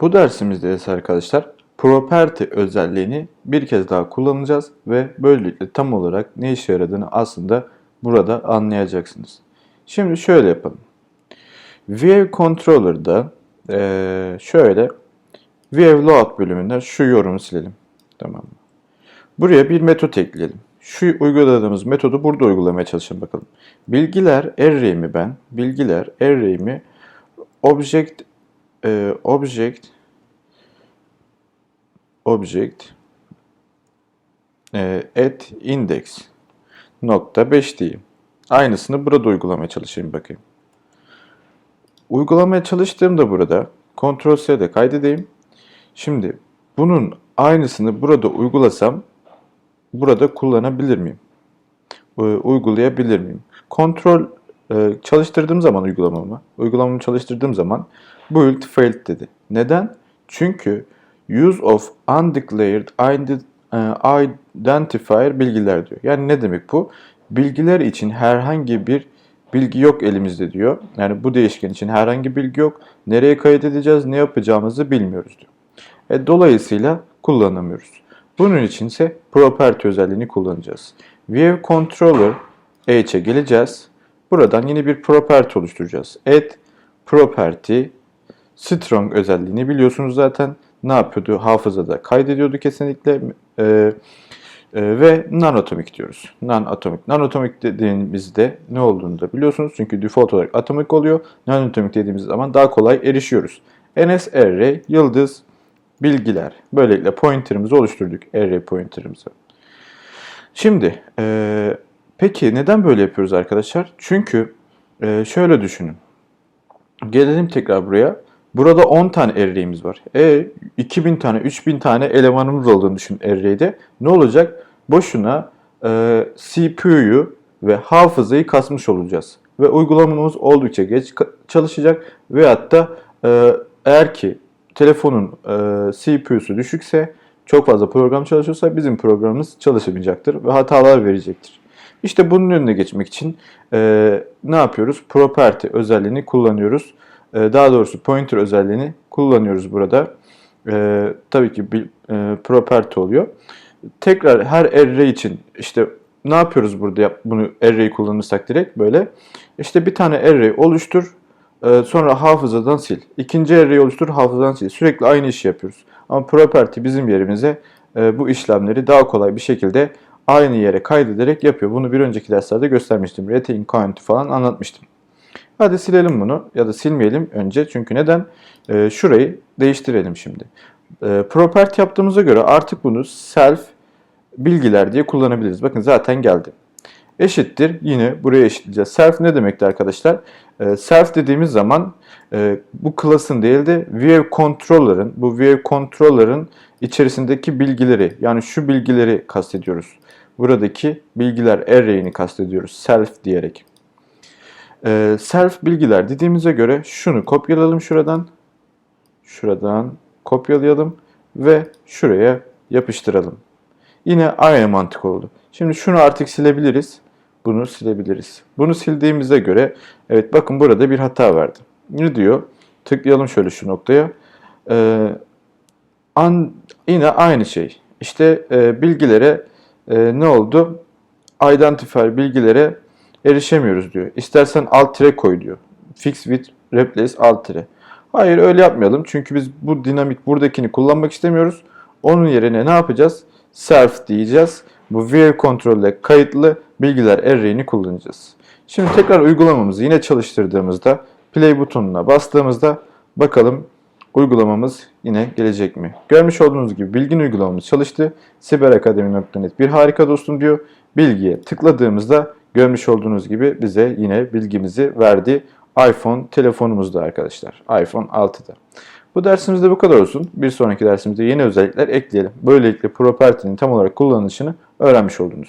Bu dersimizde ise arkadaşlar property özelliğini bir kez daha kullanacağız ve böylelikle tam olarak ne işe yaradığını aslında burada anlayacaksınız. Şimdi şöyle yapalım. View Controller'da eee, şöyle View Load bölümünde şu yorumu silelim. Tamam mı? Buraya bir metot ekleyelim. Şu uyguladığımız metodu burada uygulamaya çalışalım bakalım. Bilgiler array'imi ben, bilgiler array'imi object e, object object e, at index nokta 5 diyeyim. Aynısını burada uygulamaya çalışayım bakayım. Uygulamaya çalıştığımda burada Ctrl C'de kaydedeyim. Şimdi bunun aynısını burada uygulasam burada kullanabilir miyim? E, uygulayabilir miyim? E, çalıştırdığım zaman uygulamamı, uygulamamı çalıştırdığım zaman build failed dedi. Neden? Çünkü use of undeclared e, identifier bilgiler diyor. Yani ne demek bu? Bilgiler için herhangi bir bilgi yok elimizde diyor. Yani bu değişken için herhangi bilgi yok. Nereye kaydedeceğiz, ne yapacağımızı bilmiyoruz diyor. E, dolayısıyla kullanamıyoruz. Bunun için ise property özelliğini kullanacağız. View Controller H'e geleceğiz. Buradan yeni bir property oluşturacağız. Add property strong özelliğini biliyorsunuz zaten. Ne yapıyordu? Hafızada kaydediyordu kesinlikle. Ee, e, ve non-atomic diyoruz. Non-atomic. Non-atomic dediğimizde ne olduğunu da biliyorsunuz. Çünkü default olarak atomic oluyor. Non-atomic dediğimiz zaman daha kolay erişiyoruz. NS array, yıldız, bilgiler. Böylelikle pointer'ımızı oluşturduk. Array pointer'ımızı. Şimdi e, peki neden böyle yapıyoruz arkadaşlar? Çünkü e, şöyle düşünün. Gelelim tekrar buraya. Burada 10 tane array'imiz var. E 2000 tane, 3000 tane elemanımız olduğunu düşün array'de. Ne olacak? Boşuna e, CPU'yu ve hafızayı kasmış olacağız. Ve uygulamamız oldukça geç çalışacak. Veyahut da e, eğer ki telefonun e, CPU'su düşükse, çok fazla program çalışıyorsa bizim programımız çalışamayacaktır ve hatalar verecektir. İşte bunun önüne geçmek için e, ne yapıyoruz? Property özelliğini kullanıyoruz. E, daha doğrusu pointer özelliğini kullanıyoruz burada. E, tabii ki bir e, property oluyor. Tekrar her array için işte ne yapıyoruz burada bunu array kullanırsak direkt böyle. İşte bir tane array oluştur. e, Sonra hafızadan sil. İkinci array oluştur, hafızadan sil. Sürekli aynı işi yapıyoruz. Ama property bizim yerimize e, bu işlemleri daha kolay bir şekilde aynı yere kaydederek yapıyor. Bunu bir önceki derslerde göstermiştim. Retain count falan anlatmıştım. Hadi silelim bunu ya da silmeyelim önce. Çünkü neden? Ee, şurayı değiştirelim şimdi. Ee, property yaptığımıza göre artık bunu self bilgiler diye kullanabiliriz. Bakın zaten geldi. Eşittir yine buraya eşitleyeceğiz. Self ne demekti arkadaşlar? Ee, self dediğimiz zaman e, bu class'ın değil de view controller'ın bu view controller'ın içerisindeki bilgileri yani şu bilgileri kastediyoruz. Buradaki bilgiler array'ini kastediyoruz self diyerek. Ee, self bilgiler dediğimize göre şunu kopyalayalım şuradan. Şuradan kopyalayalım ve şuraya yapıştıralım. Yine aynı mantık oldu. Şimdi şunu artık silebiliriz. Bunu silebiliriz. Bunu sildiğimize göre evet bakın burada bir hata verdi. Ne diyor? Tıklayalım şöyle şu noktaya. Ee, an, yine aynı şey. İşte e, bilgilere e, ne oldu? Identifier bilgilere erişemiyoruz diyor. İstersen alt tire koy diyor. Fix with replace alt tire. Hayır öyle yapmayalım. Çünkü biz bu dinamik buradakini kullanmak istemiyoruz. Onun yerine ne yapacağız? Self diyeceğiz. Bu view control ile kayıtlı bilgiler array'ini kullanacağız. Şimdi tekrar uygulamamızı yine çalıştırdığımızda play butonuna bastığımızda bakalım uygulamamız yine gelecek mi? Görmüş olduğunuz gibi bilgin uygulamamız çalıştı. Siberakademi.net bir harika dostum diyor. Bilgiye tıkladığımızda görmüş olduğunuz gibi bize yine bilgimizi verdi. iPhone telefonumuzda arkadaşlar. iPhone 6'da. Bu dersimizde bu kadar olsun. Bir sonraki dersimizde yeni özellikler ekleyelim. Böylelikle property'nin tam olarak kullanılışını öğrenmiş oldunuz.